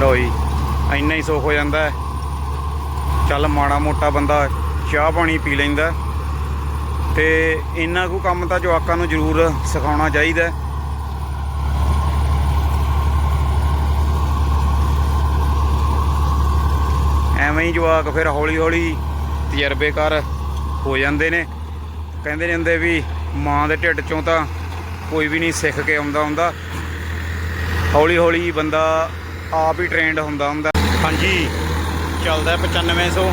ਲਓ ਇੰਨਾ ਹੀ ਸੁੱਖ ਹੋ ਜਾਂਦਾ ਚੱਲ ਮਾੜਾ ਮੋਟਾ ਬੰਦਾ ਚਾਹ ਪਾਣੀ ਪੀ ਲੈਂਦਾ ਤੇ ਇੰਨਾ ਕੁ ਕੰਮ ਤਾਂ ਜਵਾਕਾਂ ਨੂੰ ਜ਼ਰੂਰ ਸਿਖਾਉਣਾ ਚਾਹੀਦਾ ਐਵੇਂ ਹੀ ਜਵਾਕ ਫਿਰ ਹੌਲੀ ਹੌਲੀ ਤਜਰਬੇਕਾਰ ਹੋ ਜਾਂਦੇ ਨੇ। ਕਹਿੰਦੇ ਨੇ ਹੁੰਦੇ ਵੀ ਮਾਂ ਦੇ ਢਿੱਡ ਚੋਂ ਤਾਂ ਕੋਈ ਵੀ ਨਹੀਂ ਸਿੱਖ ਕੇ ਆਉਂਦਾ ਹੁੰਦਾ ਹੌਲੀ ਹੌਲੀ ਬੰਦਾ ਆਪ ਹੀ ਟ੍ਰੇਨਡ ਹੁੰਦਾ ਹੁੰਦਾ। ਹਾਂਜੀ, ਚੱਲਦਾ ਹੈ 9500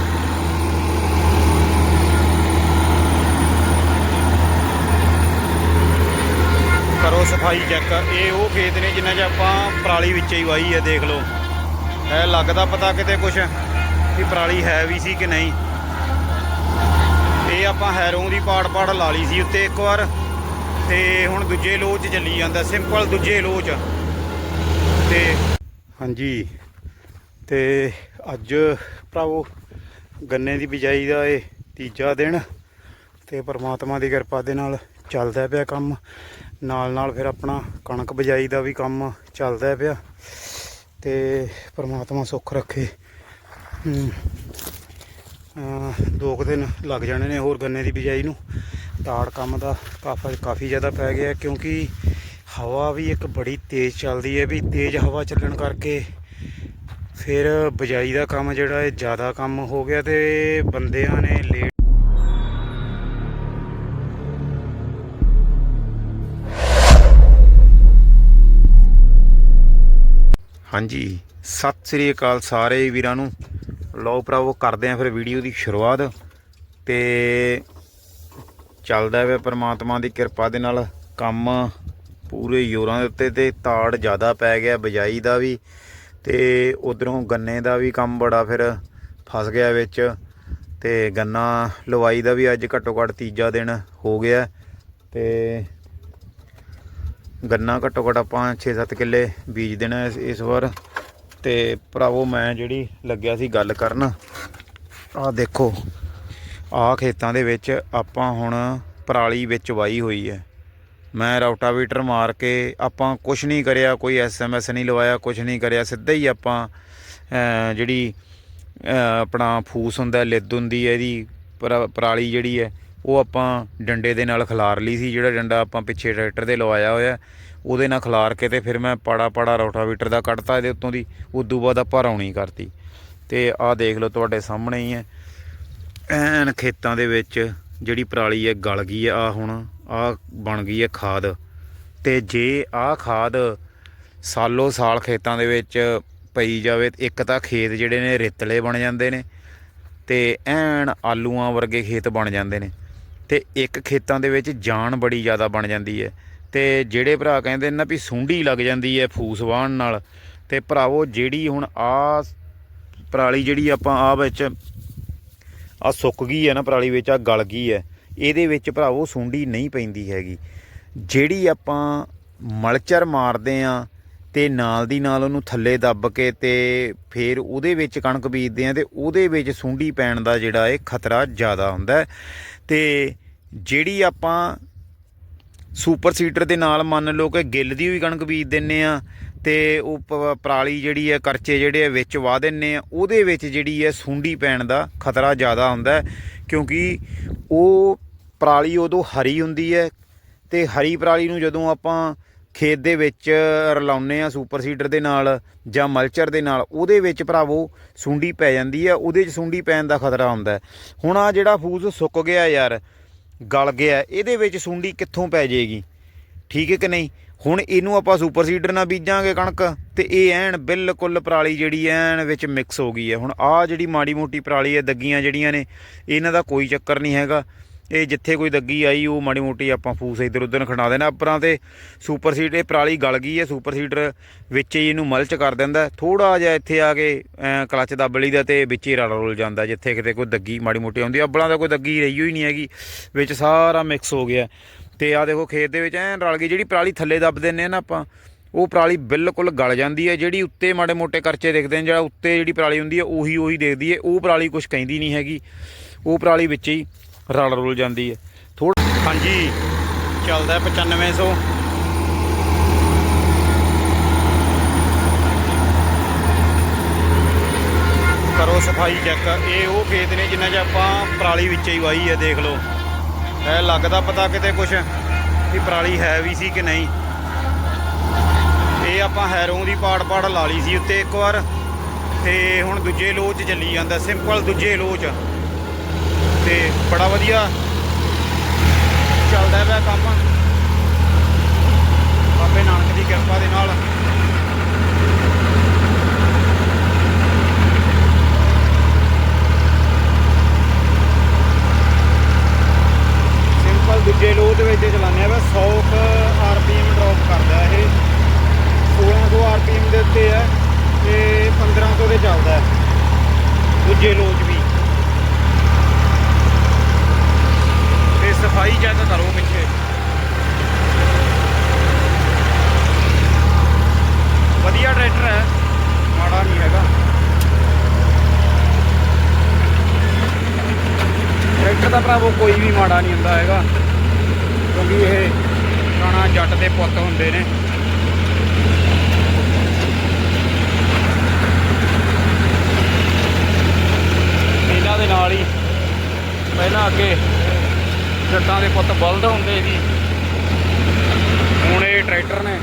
ਕਰੋ ਸਫ਼ਾਈ ਚੈੱਕ ਇਹ ਉਹ ਖੇਤ ਨੇ ਜਿਨ੍ਹਾਂ 'ਚ ਆਪਾਂ ਪਰਾਲੀ ਵਿੱਚ ਹੀ ਵਾਈ ਹੈ, ਦੇਖ ਲਓ। ਇਹ ਲੱਗਦਾ ਪਤਾ ਕਿਤੇ ਕੁਛ ਵੀ ਪਰਾਲੀ ਹੈ ਵੀ ਸੀ ਕਿ ਨਹੀਂ। ਇਹ ਆਪਾਂ ਹੈਰੋਂ ਦੀ ਪਾੜ ਪਾੜ ਲਾ ਲਈ ਸੀ ਉੱਤੇ ਇੱਕ ਵਾਰ। ਤੇ ਹੁਣ ਦੂਜੇ ਲੋਚ 'ਚ ਚੱਲੀ ਜਾਂਦਾ, ਸਿੰਪਲ ਦੂਜੇ ਲੋਚ ਤੇ ਹਾਂਜੀ। ਤੇ ਅੱਜ ਭਰਾਵੋ, ਗੰਨੇ ਦੀ ਬਿਜਾਈ ਦਾ ਇਹ ਤੀਜਾ ਦਿਨ ਤੇ ਪਰਮਾਤਮਾ ਦੀ ਕਿਰਪਾ ਦੇ ਨਾਲ ਚੱਲਦਾ ਪਿਆ ਕੰਮ। ਨਾਲ ਨਾਲ ਫਿਰ ਆਪਣਾ ਕਣਕ ਬਿਜਾਈ ਦਾ ਵੀ ਕੰਮ ਚੱਲਦਾ ਪਿਆ ਤੇ ਪਰਮਾਤਮਾ ਸੁੱਖ ਰੱਖੇ। ਦੋ ਕੁ ਦਿਨ ਲੱਗ ਜਾਣੇ ਨੇ ਹੋਰ ਗੰਨੇ ਦੀ ਬਿਜਾਈ ਨੂੰ। ਤਾੜ ਕੰਮ ਦਾ ਕਾਫੀ ਕਾਫੀ ਜ਼ਿਆਦਾ ਪੈ ਗਿਆ ਕਿਉਂਕਿ ਹਵਾ ਵੀ ਇੱਕ ਬੜੀ ਤੇਜ਼ ਚੱਲਦੀ ਹੈ ਵੀ ਤੇਜ਼ ਹਵਾ ਚੱਲਣ ਕਰਕੇ ਫਿਰ ਬਿਜਾਈ ਦਾ ਕੰਮ ਜਿਹੜਾ ਹੈ ਜ਼ਿਆਦਾ ਕੰਮ ਹੋ ਗਿਆ ਤੇ ਬੰਦਿਆਂ ਨੇ ਲੇਟ ਹਾਂਜੀ, ਸਤਿ ਸ੍ਰੀ ਅਕਾਲ ਸਾਰੇ ਵੀਰਾਂ ਨੂੰ। ਲਓ ਭਰਾਵੋ, ਕਰਦੇ ਆਂ ਫਿਰ ਵੀਡੀਓ ਦੀ ਸ਼ੁਰੂਆਤ ਤੇ ਚੱਲਦਾ ਵੇ ਪਰਮਾਤਮਾ ਦੀ ਕਿਰਪਾ ਦੇ ਨਾਲ ਕੰਮ ਪੂਰੇ ਜ਼ੋਰਾਂ ਦੇ ਉੱਤੇ ਤੇ ਤਾੜ ਜ਼ਿਆਦਾ ਪੈ ਗਿਆ ਬਜਾਈ ਦਾ ਵੀ ਤੇ ਉਧਰੋਂ ਗੰਨੇ ਦਾ ਵੀ ਕੰਮ ਬੜਾ ਫਿਰ ਫਸ ਗਿਆ ਵਿੱਚ ਤੇ ਗੰਨਾ ਲਵਾਈ ਦਾ ਵੀ ਅੱਜ ਘੱਟੋ ਘੱਟ ਤੀਜਾ ਦਿਨ ਹੋ ਗਿਆ ਤੇ ਗੰਨਾ ਘੱਟੋ ਘੱਟ ਆਪਾਂ 6-7 ਕਿੱਲੇ ਬੀਜ ਦੇਣਾ ਇਸ ਵਾਰ ਤੇ ਭਰਾਵੋ ਮੈਂ ਜਿਹੜੀ ਲੱਗਿਆ ਸੀ ਗੱਲ ਕਰਨ, ਆਹ ਦੇਖੋ, ਆਹ ਖੇਤਾਂ ਦੇ ਵਿੱਚ ਆਪਾਂ ਹੁਣ ਪਰਾਲੀ ਵਿੱਚ ਵਾਈ ਹੋਈ ਹੈ। ਮੈਂ ਰੋਟਾਵੀਟਰ ਮਾਰ ਕੇ ਆਪਾਂ ਕੁਝ ਨਹੀਂ ਕਰਿਆ, ਕੋਈ ਐਸਐਮਐਸ ਨਹੀਂ ਲਵਾਇਆ ਕੁਝ ਨਹੀਂ ਕਰਿਆ, ਸਿੱਧਾ ਹੀ ਆਪਾਂ ਜਿਹੜੀ ਆਪਣਾ ਫੂਸ ਹੁੰਦਾ, ਲਿੱਦ ਹੁੰਦੀ ਹੈ ਇਹਦੀ ਪਰਾਲੀ ਜਿਹੜੀ ਹੈ, ਉਹ ਆਪਾਂ ਡੰਡੇ ਦੇ ਨਾਲ ਖਿਲਾਰ ਲਈ ਸੀ, ਜਿਹੜਾ ਡੰਡਾ ਆਪਾਂ ਪਿੱਛੇ ਟਰੈਕਟਰ ਦੇ ਲਵਾਇਆ ਹੋਇਆ, ਉਹਦੇ ਨਾਲ ਖਿਲਾਰ ਕੇ ਤੇ ਫਿਰ ਮੈਂ ਪਾੜਾ ਪਾੜਾ ਰੋਟਾਵੀਟਰ ਦਾ ਕੱਢਤਾ ਇਹਦੇ ਉੱਤੋਂ ਦੀ, ਉਦੋਂ ਬਾਅਦ ਆਪਾਂ ਰੌਣੀ ਕਰਤੀ। ਤੇ ਆਹ ਦੇਖ ਲਓ ਤੁਹਾਡੇ ਸਾਹਮਣੇ ਹੀ ਹੈ। ਐਨ ਖੇਤਾਂ ਦੇ ਵਿੱਚ ਜਿਹੜੀ ਪਰਾਲੀ ਹੈ, ਗਲ ਗਈ ਹੈ ਆ ਹੁਣ ਆ ਬਣ ਗਈ ਹੈ ਖਾਦ। ਤੇ ਜੇ ਆ ਖਾਦ ਸਾਲੋ ਸਾਲ ਖੇਤਾਂ ਦੇ ਵਿੱਚ ਪਈ ਜਾਵੇ, ਇੱਕ ਤਾਂ ਖੇਤ ਜਿਹੜੇ ਨੇ ਰੇਤਲੇ ਬਣ ਜਾਂਦੇ ਨੇ ਤੇ ਐਨ ਆਲੂਆਂ ਵਰਗੇ ਖੇਤ ਬਣ ਜਾਂਦੇ ਨੇ। ਤੇ ਇੱਕ ਖੇਤਾਂ ਦੇ ਵਿੱਚ ਜਾਨ ਬੜੀ ਜ਼ਿਆਦਾ ਬਣ ਜਾਂਦੀ ਹੈ। ਤੇ ਜਿਹੜੇ ਭਰਾ ਕਹਿੰਦੇ ਨੇ ਨਾ ਵੀ ਸੁੰਡੀ ਲੱਗ ਜਾਂਦੀ ਹੈ ਫੂਸ ਵਾਹਣ ਨਾਲ, ਤੇ ਭਰਾਵੋ ਜਿਹੜੀ ਹੁਣ ਆ ਪਰਾਲੀ ਜਿਹੜੀ ਆਪਾਂ ਆ ਵਿੱਚ ਆ ਸੁੱਕ ਗਈ ਹੈ ਨਾ ਪਰਾਲੀ ਵਿੱਚ, ਆ ਗਲ ਗਈ ਹੈ। ਇਹਦੇ ਵਿੱਚ ਭਰਾਵੋ ਸੁੰਡੀ ਨਹੀਂ ਪੈਂਦੀ ਹੈਗੀ। ਜਿਹੜੀ ਆਪਾਂ ਮਲਚਰ ਮਾਰਦੇ ਆ ਤੇ ਨਾਲ ਦੀ ਨਾਲ ਉਹਨੂੰ ਥੱਲੇ ਦੱਬ ਕੇ ਤੇ ਫਿਰ ਉਹਦੇ ਵਿੱਚ ਕਣਕ ਬੀਜਦੇ ਆ ਤੇ ਉਹਦੇ ਵਿੱਚ ਸੁੰਡੀ ਪੈਣ ਦਾ ਜਿਹੜਾ ਇਹ ਖਤਰਾ ਜ਼ਿਆਦਾ ਹੁੰਦਾ ਹੈ। ਤੇ ਜਿਹੜੀ ਆਪਾਂ ਸੁਪਰ ਸੀਡਰ ਦੇ ਨਾਲ ਮੰਨ ਲਓ ਕਿ ਗਿੱਲ ਦੀ ਵੀ ਕਣਕ ਬੀਜ ਦਿੰਨੇ ਆ ਤੇ ਉਹ ਪ- ਪਰਾਲੀ ਜਿਹੜੀ ਹੈ, ਕਰਚੇ ਜਿਹੜੇ ਆ ਵਿੱਚ ਵਾ ਦਿੰਨੇ ਆ। ਉਹਦੇ ਵਿੱਚ ਜਿਹੜੀ ਹੈ, ਸੁੰਡੀ ਪੈਣ ਦਾ ਖਤਰਾ ਜ਼ਿਆਦਾ ਹੁੰਦਾ ਕਿਉਂਕਿ ਉਹ ਪਰਾਲੀ ਉਦੋਂ ਹਰੀ ਹੁੰਦੀ ਹੈ ਤੇ ਹਰੀ ਪਰਾਲੀ ਨੂੰ ਜਦੋਂ ਆਪਾਂ ਖੇਤ ਦੇ ਵਿੱਚ ਰਲਾਉਂਦੇ ਆ ਸੁਪਰ ਸੀਡਰ ਦੇ ਨਾਲ ਜਾਂ ਮਲਚਰ ਦੇ ਨਾਲ, ਉਹਦੇ ਵਿੱਚ ਭਰਾਵੋ ਸੁੰਡੀ ਪੈ ਜਾਂਦੀ ਹੈ। ਉਹਦੇ 'ਚ ਸੁੰਡੀ ਪੈਣ ਦਾ ਖਤਰਾ ਹੁੰਦਾ ਹੁਣ ਆ ਜਿਹੜਾ ਫੂਸ ਸੁੱਕ ਗਿਆ ਯਾਰ, ਗਲ ਗਿਆ, ਇਹਦੇ ਵਿੱਚ ਸੁੰਡੀ ਕਿੱਥੋਂ ਪੈ ਜਾਏਗੀ? ਠੀਕ ਹੈ ਕਿ ਨਹੀਂ? ਹੁਣ ਇਹਨੂੰ ਆਪਾਂ ਸੁਪਰ ਸੀਡਰ ਨਾਲ ਬੀਜਾਂਗੇ ਕਣਕ ਤੇ ਇਹ ਐਨ ਬਿਲਕੁਲ ਪਰਾਲੀ ਜਿਹੜੀ ਐਨ ਵਿੱਚ ਮਿਕਸ ਹੋ ਗਈ ਹੈ। ਹੁਣ ਆਹ ਜਿਹੜੀ ਮਾੜੀ ਮੋਟੀ ਪਰਾਲੀ ਹੈ, ਦੱਗੀਆਂ ਜਿਹੜੀਆਂ ਨੇ, ਇਹਨਾਂ ਦਾ ਕੋਈ ਚੱਕਰ ਨਹੀਂ ਹੈਗਾ। ਇਹ ਜਿੱਥੇ ਕੋਈ ਦੱਗੀ ਆਈ, ਉਹ ਮਾੜੀ ਮੋਟੀ ਆਪਾਂ ਫੂਸ ਇੱਧਰ ਉੱਧਰ ਖੜਾ ਦੇਣਾ ਆਪਰਾਂ ਤੇ ਸੁਪਰ ਸੀਡ, ਇਹ ਪਰਾਲੀ ਗਲ ਗਈ ਹੈ, ਸੁਪਰ ਸੀਡਰ ਵਿੱਚ ਹੀ ਇਹਨੂੰ ਮਲਚ ਕਰ ਦਿੰਦਾ ਥੋੜਾ ਜਿਹਾ ਇੱਥੇ ਆ ਕੇ, ਐਂ ਕਲੱਚ ਦੱਬ ਲਈਦਾ ਤੇ ਵਿੱਚ ਹੀ ਰਲ ਰੁਲ ਜਾਂਦਾ ਜਿੱਥੇ ਕਿਤੇ ਕੋਈ ਦੱਗੀ ਮਾੜੀ ਮੋਟੀ ਆਉਂਦੀ ਆ। ਅੱਬਲਾਂ ਦਾ ਕੋਈ ਦੱਗੀ ਰਹੀ ਹੋਈ ਨਹੀਂ ਹੈਗੀ, ਵਿੱਚ ਸਾਰਾ ਮਿਕਸ ਹੋ ਗਿਆ ਤੇ ਆ ਦੇਖੋ ਖੇਤ ਦੇ ਵਿੱਚ ਐਨ ਰਲ ਗਈ, ਜਿਹੜੀ ਪਰਾਲੀ ਥੱਲੇ ਦੱਬ ਦਿੰਨੇ ਆ ਨਾ ਆਪਾਂ, ਉਹ ਪਰਾਲੀ ਬਿਲਕੁਲ ਗਲ ਜਾਂਦੀ ਹੈ ਜਿਹੜੀ ਉੱਤੇ ਮਾੜੇ ਮੋਟੇ ਕਰਚੇ ਦਿਖਦੇ ਨੇ ਜਿਹੜਾ ਉੱਤੇ ਜਿਹੜੀ ਪਰਾਲੀ ਹੁੰਦੀ ਹੈ ਉਹੀ ਉਹੀ ਦੇਖਦੀ ਹੈ ਉਹ ਪਰਾਲੀ ਕੁਝ ਕਹਿੰਦੀ ਨਹੀਂ ਹੈਗੀ, ਉਹ ਪਰਾਲੀ ਵਿੱਚ ਹੀ ਰਲ ਰੁਲ ਜਾਂਦੀ ਹੈ ਥੋੜਾ ਹਾਂਜੀ, ਚੱਲਦਾ 9500 ਸਫ਼ਾਈ ਚੈੱਕ, ਇਹ ਉਹ ਖੇਤ ਨੇ ਜਿੰਨਾ 'ਚ ਆਪਾਂ ਪਰਾਲੀ ਵਿੱਚ ਹੀ ਵਾਹੀ ਹੈ ਦੇਖ ਲਓ। ਇਹ ਲੱਗਦਾ ਪਤਾ ਕਿਤੇ ਕੁਛ ਕਿ ਪਰਾਲੀ ਹੈ ਵੀ ਸੀ ਕਿ ਨਹੀਂ। ਇਹ ਆਪਾਂ ਹੈਰੋਂ ਦੀ ਪਾੜ ਪਾੜ ਲਾ ਲਈ ਸੀ ਉੱਤੇ ਇੱਕ ਵਾਰ, ਤੇ ਹੁਣ ਦੂਜੇ ਲੋਚ ਚੱਲੀ ਜਾਂਦਾ, ਸਿੰਪਲ ਦੂਜੇ ਲੋਚ ਤੇ ਬੜਾ ਵਧੀਆ ਚੱਲਦਾ ਪਿਆ ਕੰਮ। ਬਾਬੇ ਨਾਨਕ ਦੀ ਕਿਰਪਾ ਦੇ ਨਾਲ ਸਿੰਪਲ ਦੂਜੇ ਲੋਡ ਦੇ ਵਿੱਚ ਚਲਾਉਂਦੇ ਆ ਬਸ 100 ਆਰਪੀਐਮ ਡ੍ਰੌਪ ਕਰਦਾ ਇਹ। 1600 ਆਰਪੀਐਮ ਦੇ ਉੱਤੇ ਹੈ ਤੇ 1500 ਦੇ ਚੱਲਦਾ ਹੈ। ਦੂਜੇ ਲੋਡ ਵੀ। ਤੇ ਸਫ਼ਾਈ ਚੈੱਕ ਕਰੋ ਪਿੱਛੇ। ਵਧੀਆ ਟਰੈਕਟਰ ਹੈ। ਮਾੜਾ ਨਹੀਂ ਹੈਗਾ। ਟਰੈਕਟਰ ਦਾ ਭਰਾਵੋ ਕੋਈ ਵੀ ਮਾੜਾ ਨਹੀਂ ਹੁੰਦਾ ਹੈਗਾ। ਕਿਉਂਕਿ ਇਹ ਪੁਰਾਣਾ ਜੱਟ ਦੇ ਪੁੱਤ ਹੁੰਦੇ ਨੇ। ਇਹਨਾਂ ਦੇ ਨਾਲ ਹੀ ਪਹਿਲਾਂ ਅੱਗੇ ਜੱਟਾਂ ਦੇ ਪੁੱਤ ਬਲਦ ਹੁੰਦੇ ਸੀ। ਹੁਣ ਇਹ ਟਰੈਕਟਰ ਨੇ।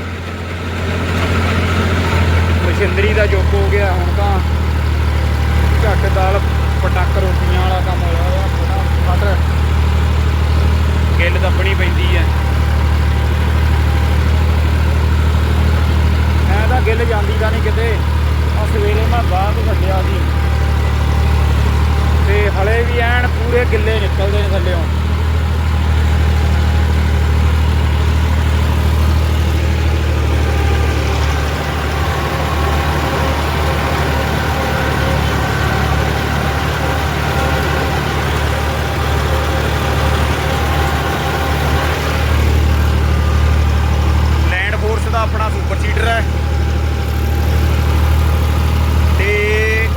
ਮਸ਼ੀਨਰੀ ਦਾ ਯੁੱਗ ਹੋ ਗਿਆ, ਹੁਣ ਤਾਂ ਝੱਟ ਦਾਲ, ਪਟਾਕ, ਰੋਟੀਆਂ ਵਾਲਾ ਕੰਮ ਹੋਇਆ ਹੋਇਆ ਬੜਾ ਫਟ ਗਿੱਲ ਦੱਬਣੀ ਪੈਂਦੀ ਹੈ ਐ ਤਾਂ ਗਿੱਲ ਜਾਂਦੀ ਤਾਂ ਨਹੀਂ ਕਿਤੇ। ਆ ਸਵੇਰੇ ਮੈਂ ਬਾਹਰ ਤੋਂ ਛੱਡਿਆ ਸੀ। ਤੇ ਹਲੇ ਵੀ ਐਨ ਪੂਰੇ ਗਿੱਲੇ ਨਿਕਲਦੇ ਨੇ ਥੱਲੇੋਂ ਲੈਂਡ ਫੋਰਸ ਦਾ ਆਪਣਾ ਸੁਪਰ ਸੀਡਰ ਹੈ ਤੇ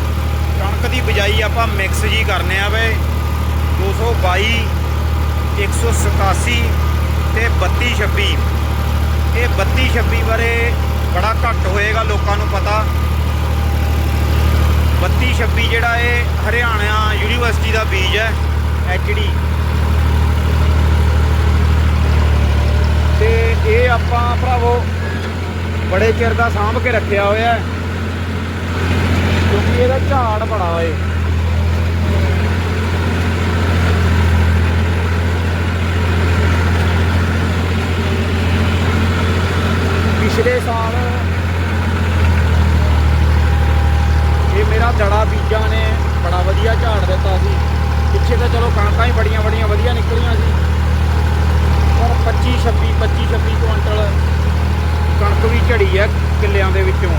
ਕਣਕ ਦੀ ਬਿਜਾਈ ਆਪਾਂ ਮਿਕਸ ਜੀ ਕਰਨੇ ਆ ਵੇ 222 187 ਤੇ 3226 ਇਹ 3226 ਬਾਰੇ ਬੜਾ ਘੱਟ ਹੋਏਗਾ ਲੋਕਾਂ ਨੂੰ ਪਤਾ। 3226 ਜਿਹੜਾ ਇਹ ਹਰਿਆਣਾ ਯੂਨੀਵਰਸਿਟੀ ਦਾ ਬੀਜ ਹੈ ਐਚਡੀ ਤੇ ਇਹ ਆਪਾਂ ਭਰਾਵੋ ਬੜੇ ਚਿਰ ਦਾ ਸਾਂਭ ਕੇ ਰੱਖਿਆ ਹੋਇਆ ਕਿਉਂਕਿ ਇਹਦਾ ਝਾੜ ਬੜਾ ਓਏ ਪਿਛਲੇ ਸਾਲ ਇਹ ਮੇਰਾ ਦੜਾ ਬੀਜਾਂ ਨੇ, ਬੜਾ ਵਧੀਆ ਝਾੜ ਦਿੱਤਾ ਸੀ। ਪਿੱਛੇ ਤਾਂ ਚਲੋ ਕਣਕਾਂ ਹੀ ਬੜੀਆਂ ਬੜੀਆਂ ਵਧੀਆ ਨਿਕਲੀਆਂ ਸੀ। ਪਰ 25 26 25 26 ਕੁਇੰਟਲ ਕਣਕ ਵੀ ਝੜੀ ਹੈ ਕਿੱਲਿਆਂ ਦੇ ਵਿੱਚੋਂ।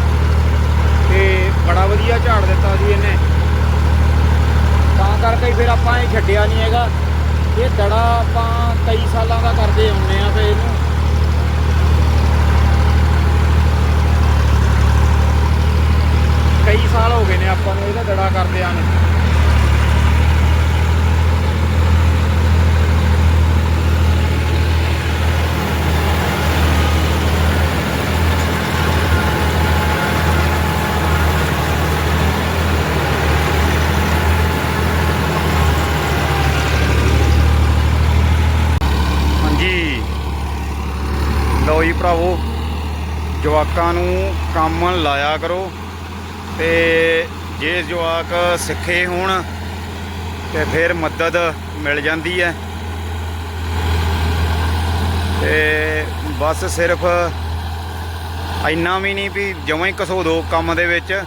ਤੇ ਬੜਾ ਵਧੀਆ ਝਾੜ ਦਿੱਤਾ ਸੀ ਇਹਨੇ। ਤਾਂ ਕਰਕੇ ਫਿਰ ਆਪਾਂ ਇਹ ਛੱਡਿਆ ਨਹੀਂ ਹੈਗਾ। ਇਹ ਦੜਾ ਆਪਾਂ ਕਈ ਸਾਲਾਂ ਦਾ ਕਰਦੇ ਆਉਂਦੇ ਆ ਤੇ ਇਹਨੂੰ ਕਈ ਸਾਲ ਹੋ ਗਏ ਨੇ ਆਪਾਂ ਨੂੰ ਇਹਦਾ ਦੜਾ ਕਰਦੇ ਨੂੰ। ਹਾਂਜੀ। ਲਓ ਜੀ ਭਰਾਵੋ, ਜਵਾਕਾਂ ਨੂੰ ਕੰਮ ਲਾਇਆ ਕਰੋ। ਤੇ ਜੇ ਜਵਾਕ ਸਿੱਖੇ ਹੋਣ ਤੇ ਫਿਰ ਮਦਦ ਮਿਲ ਜਾਂਦੀ ਹੈ। ਤੇ ਬਸ ਸਿਰਫ ਇੰਨਾ ਵੀ ਨਹੀਂ ਵੀ ਜਮਾਂ ਹੀ ਘਸੋ ਦੋ ਕੰਮ ਦੇ ਵਿੱਚ।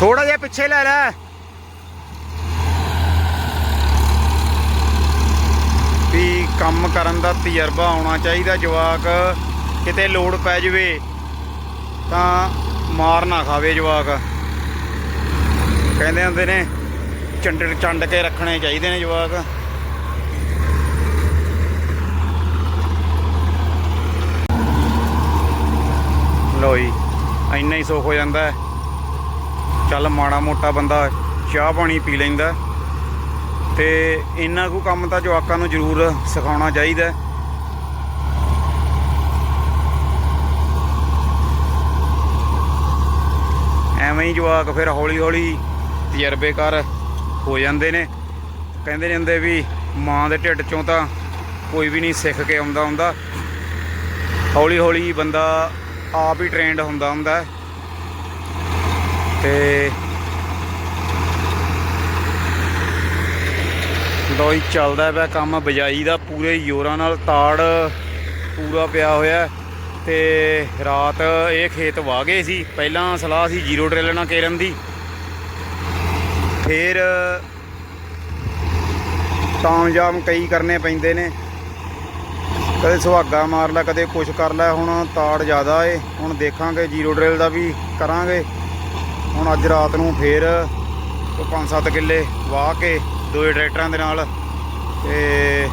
ਥੋੜਾ ਜਿਹਾ ਪਿੱਛੇ ਲੈ ਲੈ। ਵੀ ਕੰਮ ਕਰਨ ਦਾ ਤਜਰਬਾ ਆਉਣਾ ਚਾਹੀਦਾ ਜਵਾਕ, ਕਿਤੇ ਲੋੜ ਪੈ ਜਵੇ। ਤਾਂ ਮਾਰ ਨਾ ਖਾਵੇ ਜਵਾਕ। ਕਹਿੰਦੇ ਹੁੰਦੇ ਨੇ, ਚੰਡ ਚੰਡ ਕੇ ਰੱਖਣੇ ਚਾਹੀਦੇ ਨੇ ਜਵਾਕ। ਲੋ ਇੰਨਾ ਹੀ ਸੁੱਖ ਹੋ ਜਾਂਦਾ ਚੱਲ ਮਾੜਾ ਮੋਟਾ ਬੰਦਾ ਚਾਹ ਪਾਣੀ ਪੀ ਲੈਂਦਾ। ਤੇ ਇੰਨਾ ਕੁ ਕੰਮ ਤਾਂ ਜਵਾਕਾਂ ਨੂੰ ਜ਼ਰੂਰ ਸਿਖਾਉਣਾ ਚਾਹੀਦਾ ਐਵੇਂ ਹੀ ਜਵਾਕ ਫਿਰ ਹੌਲੀ ਹੌਲੀ ਤਜਰਬੇਕਾਰ ਹੋ ਜਾਂਦੇ ਨੇ। ਕਹਿੰਦੇ ਜਾਂਦੇ ਵੀ ਮਾਂ ਦੇ ਢਿੱਡ ਚੋਂ ਤਾਂ ਕੋਈ ਵੀ ਨਹੀਂ ਸਿੱਖ ਕੇ ਆਉਂਦਾ ਹੁੰਦਾ। ਹੌਲੀ ਹੌਲੀ ਬੰਦਾ ਆਪ ਹੀ ਟ੍ਰੇਨਡ ਹੁੰਦਾ ਹੁੰਦਾ। ਹੈ। ਤੇ ਲੋਈ ਚੱਲਦਾ ਪਿਆ ਕੰਮ, ਬਜਾਈ ਦਾ ਪੂਰੇ ਜ਼ੋਰਾਂ ਨਾਲ ਤਾੜ ਪੂਰਾ ਪਿਆ ਹੋਇਆ। ਤੇ ਰਾਤ ਇਹ ਖੇਤ ਵਾਹ ਗਏ ਸੀ। ਪਹਿਲਾਂ ਸਲਾਹ ਸੀ ਜ਼ੀਰੋ ਡਰਿਲ ਨਾਲ ਕੇਰਨ ਦੀ। ਫਿਰ ਤਾਮਜਾਮ ਕਈ ਕਰਨੇ ਪੈਂਦੇ ਨੇ। ਕਦੇ ਸੁਹਾਗਾ ਮਾਰ ਲੈ, ਕਦੇ ਕੁਛ ਕਰ ਲੈ, ਹੁਣ ਤਾੜ ਜ਼ਿਆਦਾ ਏ। ਹੁਣ ਦੇਖਾਂਗੇ, ਜ਼ੀਰੋ ਡਰਿਲ ਦਾ ਵੀ ਕਰਾਂਗੇ। ਹੁਣ ਅੱਜ ਰਾਤ ਨੂੰ ਫੇਰ ਉਹ 5-7 ਕਿੱਲੇ ਵਾਹ ਕੇ ਦੋਏ ਟਰੈਕਟਰਾਂ ਦੇ ਨਾਲ ਤੇ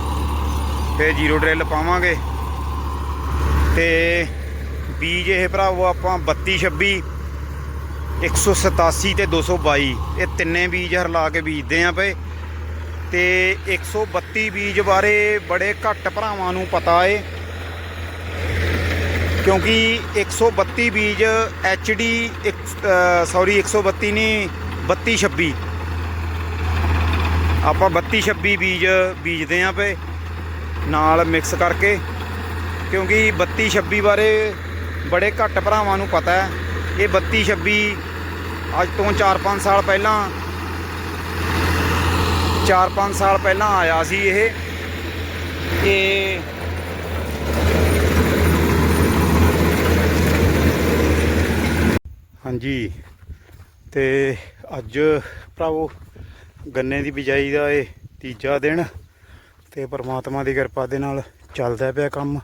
ਫੇਰ ਜ਼ੀਰੋ ਡਰਿਲ ਪਾਵਾਂਗੇ। ਤੇ ਬੀਜ ਇਹ ਭਰਾਵੋ ਆਪਾਂ 32 26 187 ਤੇ 222 ਇਹ ਤਿੰਨੇ ਬੀਜ ਹਰਲਾ ਕੇ ਬੀਜਦੇ ਆ ਪਏ ਤੇ 132 ਬੀਜ ਬਾਰੇ ਬੜੇ ਘੱਟ ਭਰਾਵਾਂ ਨੂੰ ਪਤਾ ਏ। ਕਿਉਂਕਿ 132 ਬੀਜ HD ਸੌਰੀ 132 ਨਹੀਂ 32 26 ਆਪਾਂ 32 26 ਬੀਜ ਬੀਜਦੇ ਆ ਪਏ ਨਾਲ ਮਿਕਸ ਕਰਕੇ। ਕਿਉਂਕਿ 32 26 ਬਾਰੇ ਬੜੇ ਘੱਟ ਭਰਾਵਾਂ ਨੂੰ ਪਤਾ ਹੈ। ਇਹ 32 26 ਅੱਜ ਤੋਂ 4-5 ਸਾਲ ਪਹਿਲਾਂ 4-5 ਸਾਲ ਪਹਿਲਾਂ ਆਇਆ ਸੀ ਇਹ। ਇਹ ਹਾਂਜੀ, ਤੇ ਅੱਜ ਭਰਾਵੋ ਗੰਨੇ ਦੀ ਬਿਜਾਈ ਦਾ ਇਹ ਤੀਜਾ ਦਿਨ ਤੇ ਪਰਮਾਤਮਾ ਦੀ ਕਿਰਪਾ ਦੇ ਨਾਲ ਚੱਲਦਾ ਪਿਆ ਕੰਮ।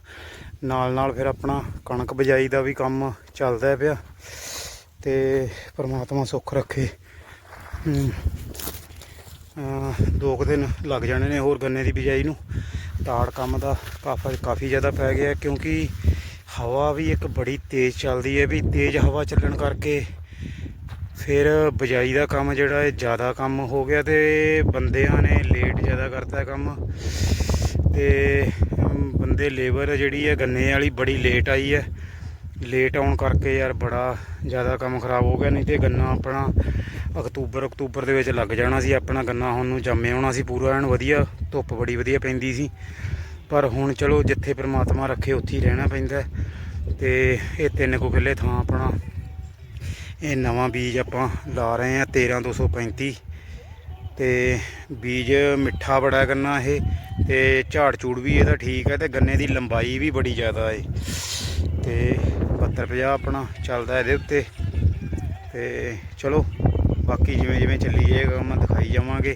ਨਾਲ ਨਾਲ ਫਿਰ ਆਪਣਾ ਕਣਕ ਬਿਜਾਈ ਦਾ ਵੀ ਕੰਮ ਚੱਲਦਾ ਪਿਆ। ਤੇ ਪ੍ਰਮਾਤਮਾ ਸੁੱਖ ਰੱਖੇ। ਦੋ ਕੁ ਦਿਨ ਲੱਗ ਜਾਣੇ ਨੇ ਹੋਰ ਗੰਨੇ ਦੀ ਬਿਜਾਈ ਨੂੰ। ਤਾੜ ਕੰਮ ਦਾ ਕਾਫਾ, ਕਾਫੀ ਜ਼ਿਆਦਾ ਪੈ ਗਿਆ ਕਿਉਂਕਿ ਹਵਾ ਵੀ ਇੱਕ ਬੜੀ ਤੇਜ਼ ਚੱਲਦੀ ਹੈ ਵੀ ਤੇਜ਼ ਹਵਾ ਚੱਲਣ ਕਰਕੇ ਫਿਰ ਬਿਜਾਈ ਦਾ ਕੰਮ ਜਿਹੜਾ ਹੈ ਜ਼ਿਆਦਾ ਕੰਮ ਹੋ ਗਿਆ ਤੇ ਬੰਦਿਆਂ ਨੇ ਲੇਟ ਜ਼ਿਆਦਾ ਕਰਤਾ ਕੰਮ। ਤੇ ਦੇ ਲੇਬਰ ਜਿਹੜੀ ਹੈ ਗੰਨੇ ਵਾਲੀ ਬੜੀ ਲੇਟ ਆਈ ਹੈ। ਲੇਟ ਆਉਣ ਕਰਕੇ ਯਾਰ ਬੜਾ ਜ਼ਿਆਦਾ ਕੰਮ ਖਰਾਬ ਹੋ ਗਿਆ, ਨਹੀਂ ਤੇ ਗੰਨਾ ਆਪਣਾ ਅਕਤੂਬਰ ਅਕਤੂਬਰ ਦੇ ਵਿੱਚ ਲੱਗ ਜਾਣਾ ਸੀ। ਆਪਣਾ ਗੰਨਾ ਹੁਣ ਨੂੰ ਜੰਮੇ ਆਉਣਾ ਸੀ ਪੂਰਾ, ਐਨ ਵਧੀਆ, ਧੁੱਪ ਬੜੀ ਵਧੀਆ ਪੈਂਦੀ ਸੀ। ਪਰ ਹੁਣ ਚਲੋ ਜਿੱਥੇ ਪ੍ਰਮਾਤਮਾ ਰੱਖੇ ਉੱਥੇ ਹੀ ਰਹਿਣਾ ਪੈਂਦਾ ਹੈ। ਤੇ ਇਹ ਤਿੰਨ ਕੁ ਕਿੱਲੇ ਥਾਂ ਆਪਣਾ, ਇਹ ਨਵਾਂ ਬੀਜ ਆਪਾਂ ਲਾ ਰਹੇ ਆ 13235 ਤੇ ਬੀਜ ਮਿੱਠਾ ਬੜਾ ਗੰਨਾ ਇਹ, ਤੇ ਝਾੜ ਚੂੜ ਵੀ ਇਹਦਾ ਠੀਕ ਹੈ ਤੇ ਗੰਨੇ ਦੀ ਲੰਬਾਈ ਵੀ ਬੜੀ ਜ਼ਿਆਦਾ ਏ। ਤੇ 7250 ਆਪਣਾ ਚੱਲਦਾ ਇਹਦੇ ਉੱਤੇ। ਤੇ ਚਲੋ, ਬਾਕੀ ਜਿਵੇਂ ਜਿਵੇਂ ਚੱਲੀ ਜਾਏਗਾ ਮੈਂ ਦਿਖਾਈ ਜਾਵਾਂਗੇ।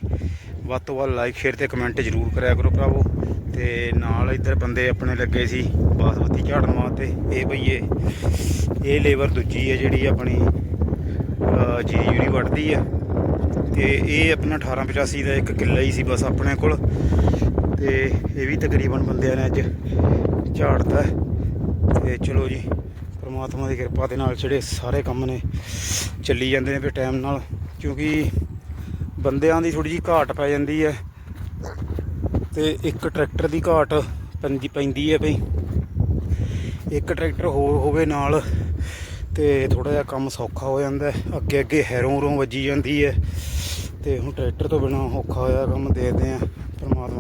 ਵੱਧ ਤੋਂ ਵੱਧ ਲਾਈਕ ਸ਼ੇਅਰ ਤੇ ਕਮੈਂਟ ਜ਼ਰੂਰ ਕਰਿਆ ਕਰੋ ਭਰਾਵੋ। ਤੇ ਨਾਲ ਇੱਧਰ ਬੰਦੇ ਆਪਣੇ ਲੱਗੇ ਸੀ ਬਾਸਮਤੀ ਝਾੜਨ ਵਾਸਤੇ। ਇਹ ਬਈਏ ਇਹ ਲੇਬਰ ਦੂਜੀ ਹੈ ਜਿਹੜੀ ਆਪਣੀ, ਅਹ ਜੀਰੀ ਜੂਰੀ ਵੱਢਦੀ ਆ। ਤੇ ਇਹ ਆਪਣਾ 1885 ਦਾ ਇੱਕ ਕਿੱਲਾ ਹੀ ਸੀ ਬਸ ਆਪਣੇ ਕੋਲ। ਤੇ ਇਹ ਵੀ ਤਕਰੀਬਨ ਬੰਦਿਆਂ ਨੇ ਅੱਜ ਝਾੜਤਾ ਹੈ। ਤੇ ਚਲੋ ਜੀ, ਪਰਮਾਤਮਾ ਦੀ ਕਿਰਪਾ ਦੇ ਨਾਲ ਜਿਹੜੇ ਸਾਰੇ ਕੰਮ ਨੇ, ਚੱਲੀ ਜਾਂਦੇ ਨੇ ਵੀ ਟਾਈਮ ਨਾਲ। ਕਿਉਂਕਿ ਬੰਦਿਆਂ ਦੀ ਥੋੜੀ ਜਿਹੀ ਘਾਟ ਪੈ ਜਾਂਦੀ ਹੈ। ਤੇ ਇੱਕ ਟਰੈਕਟਰ ਦੀ ਘਾਟ ਪੈਂਦੀ ਪੈਂਦੀ ਹੈ ਭਈ ਇੱਕ ਟਰੈਕਟਰ ਹੋਰ ਹੋਵੇ ਨਾਲ, ਤੇ ਥੋੜਾ ਜਿਹਾ ਕੰਮ ਸੌਖਾ ਹੋ ਜਾਂਦਾ ਅੱਗੇ ਅੱਗੇ ਹੈਰੋਂ ਹੈਰੋਂ ਵੱਜੀ ਜਾਂਦੀ ਹੈ। ਤੇ ਹੁਣ ਟਰੈਕਟਰ ਤੋਂ ਬਿਨਾ ਔਖਾ ਹੋਇਆ ਕੰਮ ਦੇਖਦੇ ਆ ਪਰਮਾਤਮਾ